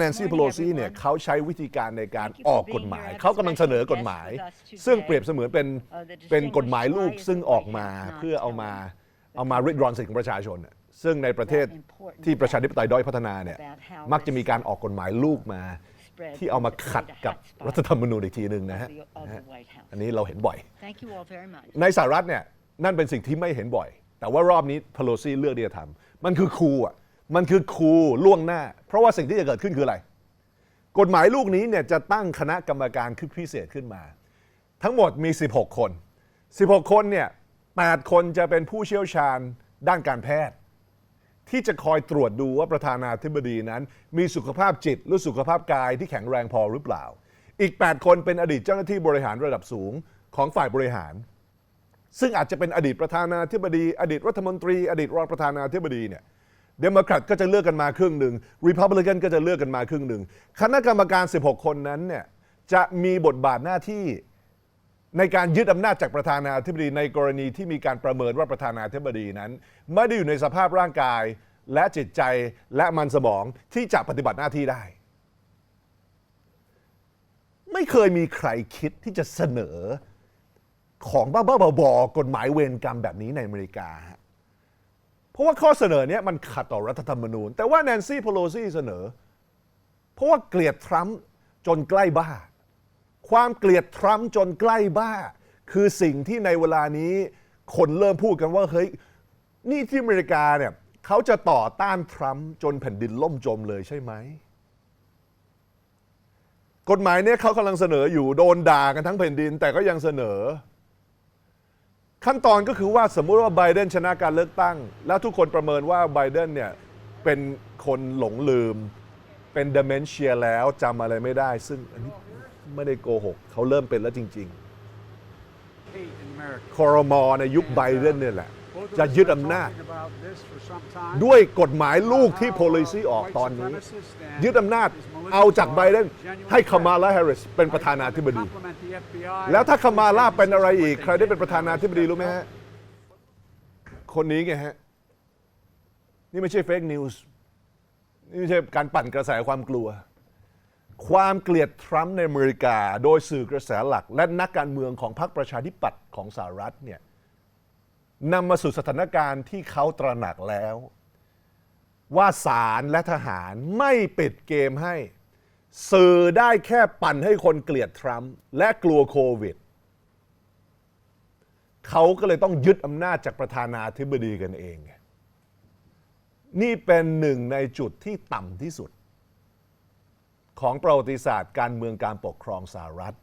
แนนซี่เพโลซีเนี่ยเขาใช้วิธีการในการออกกฎหมาย เขากำลังเสนอกฎหมาย ซึ่งเปรียบเสมือนเป็นเป็นกฎหมายลูกซึ่งออกมาเพื่อเอามาเอามาริดรอนสิทธิของประชาชน ซึ่งในประเทศที่ประชาธิปไตยด้อยพัฒนาเนี่ยมักจะมีการออกกฎหมายลูกมาที่เอามาขัดกับรัฐธรรมนูญอีกทีหนึ่งนะฮะอันนี้เราเห็นบ่อย ในสหรัฐเนี่ยนั่นเป็นสิ่งที่ไม่เห็นบ่อย แต่ว่ารอบนี้พโลซีเลือกที่จะทำมันคือครูอะ มันคือครูล่วงหน้า เพราะว่าสิ่งที่จะเกิดขึ้นคืออะไร กฎหมายลูกนี้เนี่ยจะตั้งคณะกรรมการขึ้นพิเศษขึ้นมา ทั้งหมดมี 16 คน 16 คนเนี่ย8คนจะเป็นผู้เชี่ยวชาญด้านการแพทย์ ที่จะคอยตรวจดูว่าประธานาธิบดีนั้น มีสุขภาพจิตหรือสุขภาพกายที่แข็งแรงพอหรือเปล่า อีก 8 คนเป็นอดีตเจ้าหน้าที่บริหารระดับสูงของฝ่ายบริหาร ซึ่งอาจจะเป็นอดีตประธานาธิบดี อดีตรัฐมนตรี อดีตรองประธานาธิบดีเนี่ย เดโมแครตก็จะเลือกกันมาครึ่งหนึ่งรีพับลิกันก็จะเลือกกันมาครึ่งหนึ่งคณะกรรมการ 16 คนนั้นเนี่ยจะมีบทบาทหน้าที่ในการยึดอำนาจจากประธานาธิบดีในกรณีที่มีการประเมินว่าประธานาธิบดีนั้น ไม่ได้อยู่ในสภาพร่างกายและจิตใจและมันสมองที่จะปฏิบัติหน้าที่ได้ ไม่เคยมีใครคิดที่จะเสนอของบ้าๆบอๆกฎหมายเวรกรรมแบบนี้ในอเมริกาฮะ เพราะว่าข้อเสนอเนี้ยมันขัดต่อรัฐธรรมนูญ แต่ว่าแนนซี่ p โ l ซีเสนอ เพราะว่าเกลียดทรัมป์จนใกล้บ้า ความเกลียดทรัมป์จนใกล้บ้า คือสิ่งที่ในเวลานี้คนเริ่มพูดกันว่าเฮ้ยนี่ที่อเมริกาเนี่ยเขาจะต่อต้านทรัมป์จนแผ่นดินล่มจมเลยใช่ไหมกฎหมายเนี่ยเขากำลังเสนออยู่โดนด่ากันทั้งแผ่นดินแต่ก็ยังเสนอ ขั้นตอนก็คือว่าสมมุติว่าไบเดนชนะการเลือกตั้ง แล้วทุกคนประเมินว่าไบเดนเนี่ยเป็นคนหลงลืม เป็นเดเมนเชียแล้วจำอะไรไม่ได้ ซึ่งอันนี้ไม่ได้โกหก เขาเริ่มเป็นแล้วจริง hate in America. ๆคอรมอในยุคไบเดนเนี่ยแหละ Both of จะยึดอำนาจ ด้วยกฎหมายลูกที่ policy ออกตอนนี้ ยึดอำนาจเอาจากไบเดนให้คามาลาแฮร์ริสเป็นประธานาธิบดี แล้วถ้าคามาลาเป็นอะไรอีก ใครได้เป็นประธานาธิบดีรู้ไหมฮะ คนนี้ไงฮะ นี่ไม่ใช่เฟกนิวส์นี่ไม่ใช่การปั่นกระแสความกลัว ความเกลียดทรัมป์ในอเมริกา โดยสื่อกระแสหลัก และนักการเมืองของพรรคประชาธิปัตย์ของสหรัฐเนี่ย นำมาสู่สถานการณ์ที่เขาตระหนักแล้ว ว่าศาลและทหารไม่ปิดเกมให้ สื่อได้แค่ปั่นให้คนเกลียดทรัมป์และกลัวโควิด เขาก็เลยต้องยึดอำนาจจากประธานาธิบดีกันเองไงนี่เป็นหนึ่งในจุดที่ต่ำที่สุด ของประวัติศาสตร์การเมืองการปกครองสหรัฐ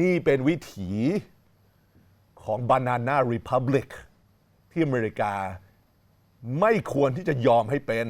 นี่เป็นวิถี ของ Banana Republic ที่อเมริกาไม่ควรที่จะยอมให้เป็น